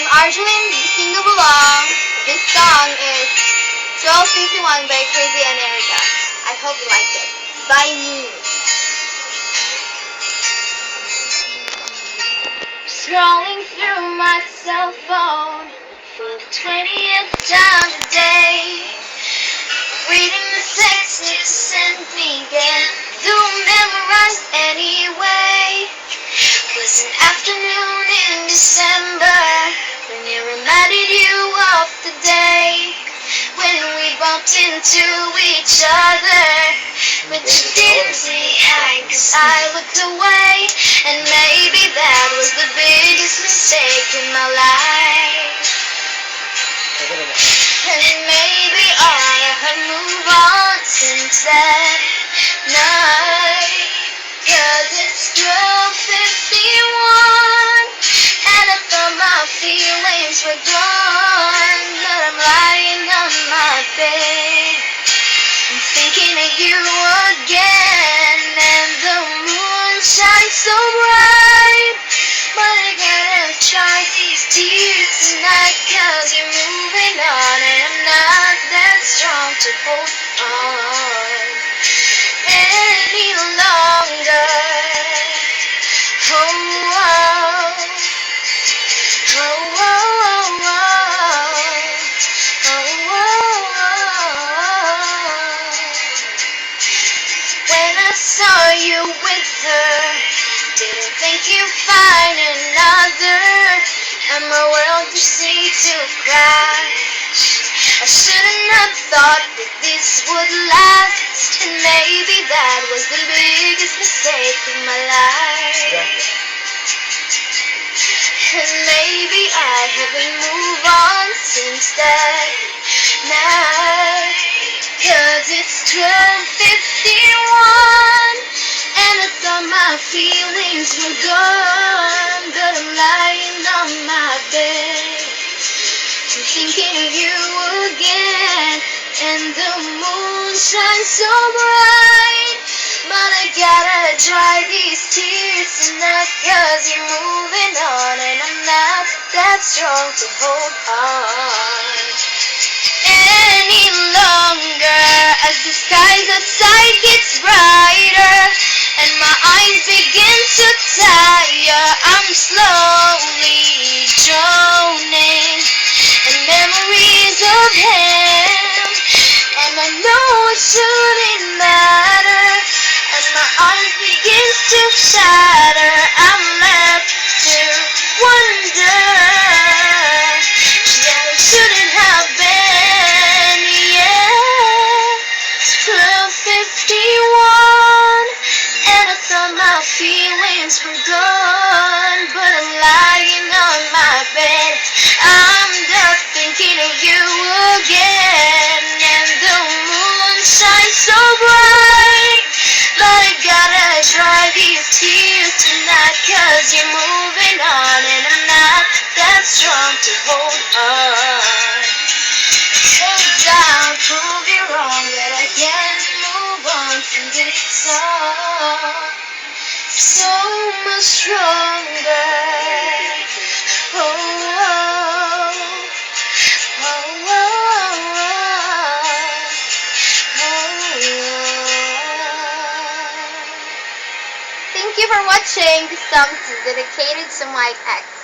I'm Arjun, you sing along. This song is Joel 321 by Crazy and Erica. I hope you like it. By me. Scrolling through my cell phone for the 20th time today. Reading the text you sent me again. Don't memorize anyway. Was an afternoon bumped into each other. But you didn't say hi cause I looked away. And maybe that was the biggest mistake in my life. And maybe I have moved on since that night. Cause it's 1251 thinking of you again. And the moon shines so bright. But I gotta try these tears tonight Cause you're saw you with her, didn't think you'd find another, and my world just seemed to crash. I shouldn't have thought that this would last, and maybe that was the biggest mistake of my life. And maybe I haven't moved on since that night. Cause it's 1251, you again, and the moon shines so bright. But I gotta dry these tears tonight, cause you're moving on, and I'm not that strong to hold on any longer. As the skies outside gets brighter, shouldn't matter. As my eyes begin to shatter, I'm left to wonder. That it shouldn't have been, yeah. 1251, and I thought my feelings were gone, that strong to hold on. So down, prove you wrong, that I can move on from this song. So much stronger. Oh, oh, oh, oh, oh, oh. Thank you for watching. This song is dedicated to Mike X.